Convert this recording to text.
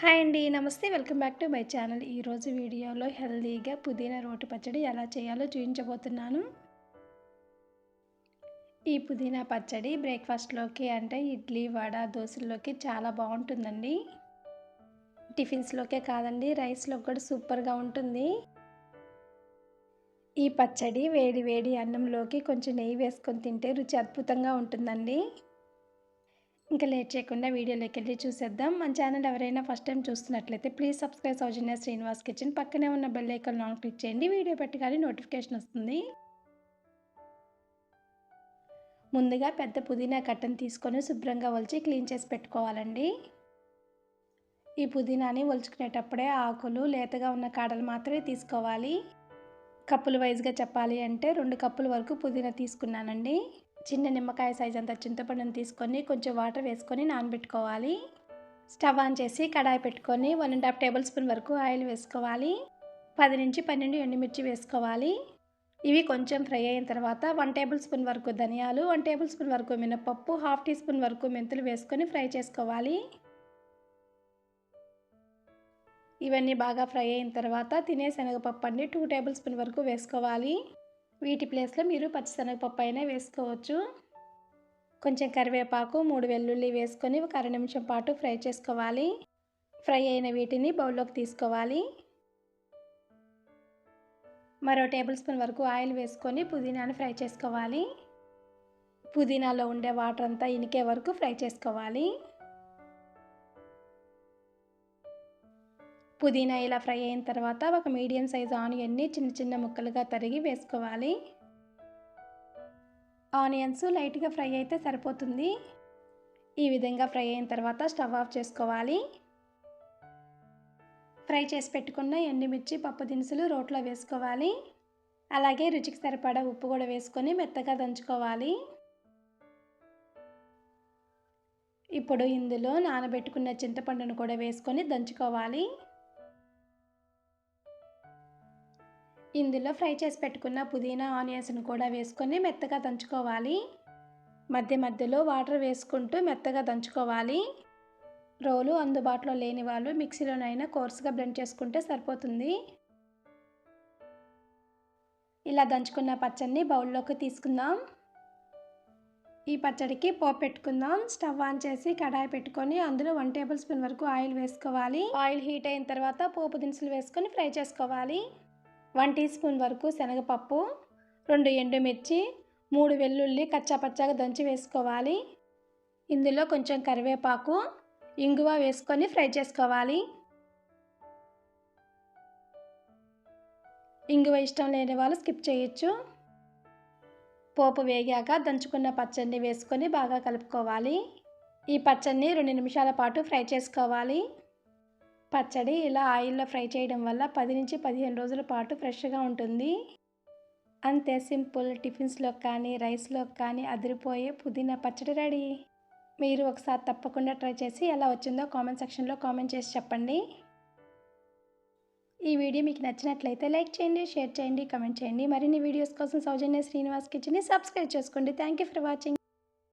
Hi అండి నమస్తే. Welcome back to my channel. ఈరోజు వీడియోలో హెల్దీగా పుదీనా రోటి పచ్చడి ఎలా చేయాలో చూపించబోతున్నాను ఈ పుదీనా పచ్చడి బ్రేక్ఫాస్ట్లోకి అంటే ఇడ్లీ వడ దోశల్లోకి చాలా బాగుంటుందండి. టిఫిన్స్లోకే కాదండి రైస్లో కూడా సూపర్గా ఉంటుంది. ఈ పచ్చడి వేడి వేడి అన్నంలోకి కొంచెం నెయ్యి వేసుకొని తింటే రుచి అద్భుతంగా ఉంటుందండి. ఇంకా లేట్ చేయకుండా వీడియోలోకి వెళ్ళి చూసేద్దాం. మన ఛానల్ ఎవరైనా ఫస్ట్ టైం చూస్తున్నట్లయితే please subscribe Soujanya Srinivas kitchen. పక్కనే ఉన్న బెల్ ఐకాన్ ఆన్ క్లిక్ చేయండి. వీడియో పెట్టగానే నోటిఫికేషన్ వస్తుంది. ముందుగా పెద్ద పుదీనా కట్టను తీసుకొని శుభ్రంగా ఒలిచి క్లీన్ చేసి పెట్టుకోవాలండి. ఈ పుదీనాని ఒలుచుకునేటప్పుడే ఆకులు లేతగా ఉన్న కాడలు మాత్రమే తీసుకోవాలి. కప్పుల వైజ్గా చెప్పాలి అంటే రెండు కప్పుల వరకు పుదీనా తీసుకున్నానండి. చిన్న నిమ్మకాయ సైజ్ అంత చింతపండుని తీసుకొని కొంచెం వాటర్ వేసుకొని నానబెట్టుకోవాలి. స్టవ్ ఆన్ చేసి కడాయి పెట్టుకొని one and half tablespoon వరకు ఆయిల్ వేసుకోవాలి. పది నుంచి పన్నెండు ఎండుమిర్చి వేసుకోవాలి. ఇవి కొంచెం ఫ్రై అయిన తర్వాత వన్ టేబుల్ స్పూన్ వరకు ధనియాలు వన్ టేబుల్ స్పూన్ వరకు మినపప్పు హాఫ్ టీ స్పూన్ వరకు మెంతులు వేసుకొని ఫ్రై చేసుకోవాలి. ఇవన్నీ బాగా ఫ్రై అయిన తర్వాత తినే శనగపప్పు అండి టూ టేబుల్ స్పూన్ వరకు వేసుకోవాలి. వీటి ప్లేస్లో మీరు పచ్చిశనగపప్పు అయినా వేసుకోవచ్చు. కొంచెం కరివేపాకు మూడు వెల్లుల్లి వేసుకొని ఒక అర నిమిషం పాటు ఫ్రై చేసుకోవాలి. ఫ్రై అయిన వీటిని బౌల్లోకి తీసుకోవాలి. మరో టేబుల్ స్పూన్ వరకు ఆయిల్ వేసుకొని పుదీనాను ఫ్రై చేసుకోవాలి. పుదీనాలో ఉండే వాటర్ అంతా ఇనికే వరకు ఫ్రై చేసుకోవాలి. పుదీనా ఇలా ఫ్రై అయిన తర్వాత ఒక మీడియం సైజ్ ఆనియన్ని చిన్న చిన్న ముక్కలుగా తరిగి వేసుకోవాలి. ఆనియన్స్ లైట్గా ఫ్రై అయితే సరిపోతుంది. ఈ విధంగా ఫ్రై అయిన తర్వాత స్టవ్ ఆఫ్ చేసుకోవాలి. ఫ్రై చేసి పెట్టుకున్న ఎండుమిర్చి పప్పు దినుసులు రోట్లో వేసుకోవాలి. అలాగే రుచికి సరిపడా ఉప్పు కూడా వేసుకొని మెత్తగా దంచుకోవాలి. ఇప్పుడు ఇందులో నానబెట్టుకున్న చింతపండును కూడా వేసుకొని దంచుకోవాలి. ఇందులో ఫ్రై చేసి పెట్టుకున్న పుదీనా ఆనియన్స్ను కూడా వేసుకొని మెత్తగా దంచుకోవాలి. మధ్య మధ్యలో వాటర్ వేసుకుంటూ మెత్తగా దంచుకోవాలి. రోలు అందుబాటులో లేని వాళ్ళు మిక్సీలోనైనా కోర్సుగా బ్లెండ్ చేసుకుంటే సరిపోతుంది. ఇలా దంచుకున్న పచ్చడిని బౌల్లోకి తీసుకుందాం. ఈ పచ్చడికి పోపు పెట్టుకుందాం. స్టవ్ ఆన్ చేసి కడాయి పెట్టుకొని అందులో వన్ టేబుల్ స్పూన్ వరకు ఆయిల్ వేసుకోవాలి. ఆయిల్ హీట్ అయిన తర్వాత పోపు దినుసులు వేసుకొని ఫ్రై చేసుకోవాలి. వన్ టీ స్పూన్ వరకు శనగపప్పు రెండు ఎండుమిర్చి మూడు వెల్లుల్లి కచ్చాపచ్చాగా దంచి వేసుకోవాలి. ఇందులో కొంచెం కరివేపాకు ఇంగువ వేసుకొని ఫ్రై చేసుకోవాలి. ఇంగువ ఇష్టం లేని వాళ్ళు స్కిప్ చేయొచ్చు. పోపు వేగాక దంచుకున్న పచ్చడిని వేసుకొని బాగా కలుపుకోవాలి. ఈ పచ్చడిని రెండు నిమిషాల పాటు ఫ్రై చేసుకోవాలి. పచ్చడి ఇలా ఆయిల్లో ఫ్రై చేయడం వల్ల పది నుంచి పదిహేను రోజుల పాటు ఫ్రెష్గా ఉంటుంది. అంతే సింపుల్ టిఫిన్స్లో కానీ రైస్లో కానీ అదిరిపోయే పుదీనా పచ్చడి రెడీ. మీరు ఒకసారి తప్పకుండా ట్రై చేసి ఎలా వచ్చిందో కామెంట్ సెక్షన్లో కామెంట్ చేసి చెప్పండి. ఈ వీడియో మీకు నచ్చినట్లయితే లైక్ చేయండి షేర్ చేయండి కమెంట్ చేయండి. మరిన్ని వీడియోస్ కోసం సౌజన్య శ్రీనివాస్ కిచెన్ని సబ్స్క్రైబ్ చేసుకోండి. Thank you for watching.